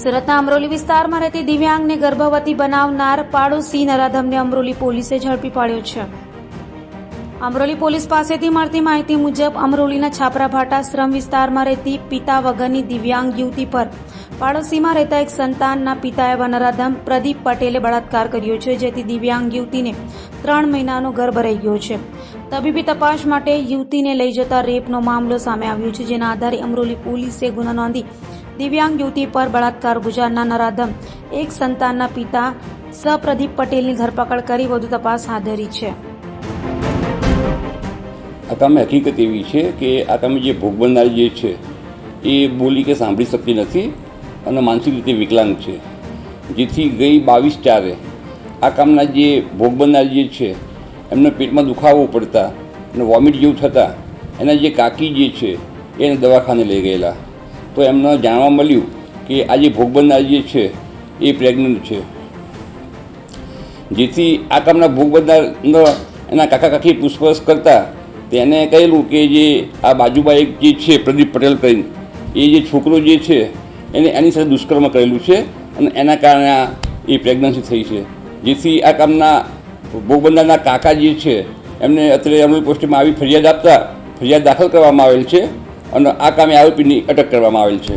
સુરતના અમરોલી વિસ્તારમાં રહેતી દિવ્યાંગને ગર્ભવતી બનાવનાર પાડોશી નરાધમને અમરોલી પોલીસે ઝડપી પાડ્યો છે. અમરોલી પોલીસ પાસેથી મળતી માહિતી મુજબ અમરોલીના છાપરાભાટા શ્રમ વિસ્તારમાં રહેતી પિતા વગરની દિવ્યાંગ યુવતી પર પાડોશીમાં રહેતા એક સંતાનના પિતા એવા નરાધમ પ્રદીપ પટેલે બળાત્કાર કર્યો છે, જેથી દિવ્યાંગ યુવતીને ત્રણ મહિનાનો ગર્ભ રહી ગયો છે. તબીબી તપાસ માટે યુવતીને લઈ જતા રેપનો મામલો સામે આવ્યો છે, જેના આધારે અમરોલી પોલીસે ગુનો નોંધી દિવ્યાંગ યુવતી પર બળાત્કાર, ગુજારના નરાધમ, એક સંતાનના પિતા સ પ્રદીપ પટેલની ધરપકડ કરી વધુ તપાસ હાથ ધરી છે. આ કામે હકીકત એવી છે કે આ કામે જે ભોગ બનનાર જે છે, એ બોલી કે સાંભળી શકતી નથી અને માનસિક રીતે વિકલાંગ છે. જેથી ગઈ બાવીસ ચારે આ કામના જે ભોગ બનનાર જે છે, એમને પેટમાં દુખાવો પડતા અને વોમિટ જેવું થતાં એના જે કાકી જે છે, એને દવાખાને લઈ ગયેલા. તો એમને જાણવા મળ્યું કે આ જે ભોગ જે છે, એ પ્રેગ્નન્ટ છે. જેથી આ કામના ભોગબંધા એના કાકા કાકી પૂછપરછ કરતા તેને કહેલું કે જે આ બાજુમાં એક જે છે, પ્રદીપ પટેલ કરીને, એ જે છોકરો જે છે, એને એની સાથે દુષ્કર્મ કરેલું છે અને એના કારણે એ પ્રેગ્નન્સી થઈ છે. જેથી આ કામના ભોગબંધાના કાકા જે છે, એમને અત્યારે અમરેલી પોસ્ટમાં આવી ફરિયાદ આપતા, ફરિયાદ દાખલ કરવામાં આવેલ છે. અને આ કામે આરોપીની અટક કરવામાં આવેલ છે.